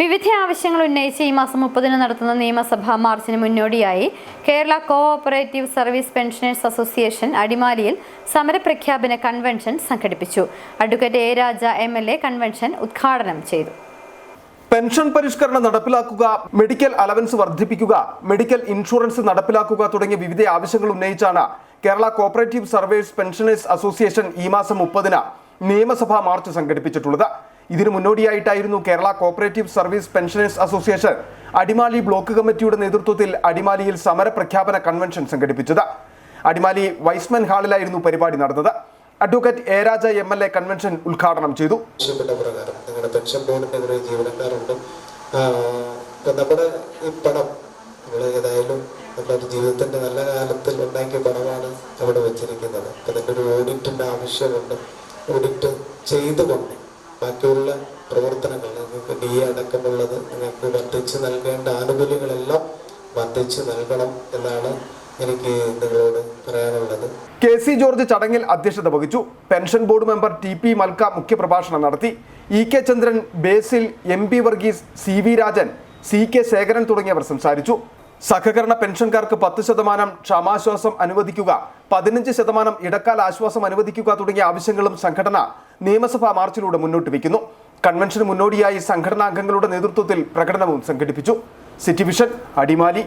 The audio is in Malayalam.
വിവിധ ആവശ്യങ്ങൾ ഉന്നയിച്ച് ഈ മാസം മുപ്പതിന് നടത്തുന്ന നിയമസഭാ മാർച്ചിന് മുന്നോടിയായി Kerala cooperative service pensioners association അടിമാലിയിൽ സമരപ്രഖ്യാപന കൺവെൻഷൻ സംഘടിപ്പിച്ചു. Advocate A Raja M L A convention ഉദ്ഘാടനം ചെയ്തു. പെൻഷൻ പരിഷ്കരണം നടപ്പിലാക്കുക മെഡിക്കൽ അലവൻസ് വർദ്ധിപ്പിക്കുക മെഡിക്കൽ ഇൻഷുറൻസ് നടപ്പിലാക്കുക തുടങ്ങിയ വിവിധ ആവശ്യങ്ങൾ ഉന്നയിച്ചാണ് Kerala cooperative service pensioners association ഈ മാസം മുപ്പതിന് നിയമസഭാ മാർച്ച് സംഘടിപ്പിച്ചിട്ടുള്ളത്. ഇതിനു മുന്നോടിയായിട്ടായിരുന്നു Kerala cooperative service pensioners association Adimali block കമ്മിറ്റിയുടെ നേതൃത്വത്തിൽ അടിമാലിയിൽ സമര പ്രഖ്യാപന കൺവെൻഷൻ സംഘടിപ്പിച്ചത്. അടിമാലി വൈസ്മൻ ഹാളിലായിരുന്നു പരിപാടി നടന്നത്. Advocate A Raja M L A convention ഉദ്ഘാടനം ചെയ്തു. ജീവിതത്തിന്റെ നല്ല കാലത്തിൽ ഉണ്ടാക്കിയ പണമാണ് അവിടെ വെച്ചിരിക്കുന്നത്. അപ്പൊ ഒരു ഓഡിറ്റിന്റെ ആവശ്യമുണ്ട്. ഓഡിറ്റ് ചെയ്തുകൊണ്ട് ബാക്കിയുള്ള പ്രവർത്തനങ്ങൾ നിങ്ങൾക്ക് ഡി അടക്കമുള്ളത് നിങ്ങൾക്ക് വർദ്ധിച്ച് നൽകേണ്ട ആനുകൂല്യങ്ങളെല്ലാം വർദ്ധിച്ച് നൽകണം എന്നാണ് എനിക്ക് നിങ്ങളോട് പറയാനുള്ളത്. കെ സി ജോർജ് ചടങ്ങിൽ അധ്യക്ഷത വഹിച്ചു. Pension board member T P Malka മുഖ്യപ്രഭാഷണം നടത്തി. E K Chandran Basil M P Varghese C V Rajan C K Shekharan തുടങ്ങിയവർ സംസാരിച്ചു. സഹകരണ പെൻഷൻകാർക്ക് പത്ത് ശതമാനം ക്ഷമാശ്വാസം അനുവദിക്കുക പതിനഞ്ച് ശതമാനം ഇടക്കാല ആശ്വാസം അനുവദിക്കുക തുടങ്ങിയ ആവശ്യങ്ങളും സംഘടന നിയമസഭാ മാർച്ചിലൂടെ മുന്നോട്ട് വയ്ക്കുന്നു. കൺവെൻഷന് മുന്നോടിയായി സംഘടനാംഗങ്ങളുടെ നേതൃത്വത്തിൽ പ്രകടനവും സംഘടിപ്പിച്ചു. City Vision Adimali.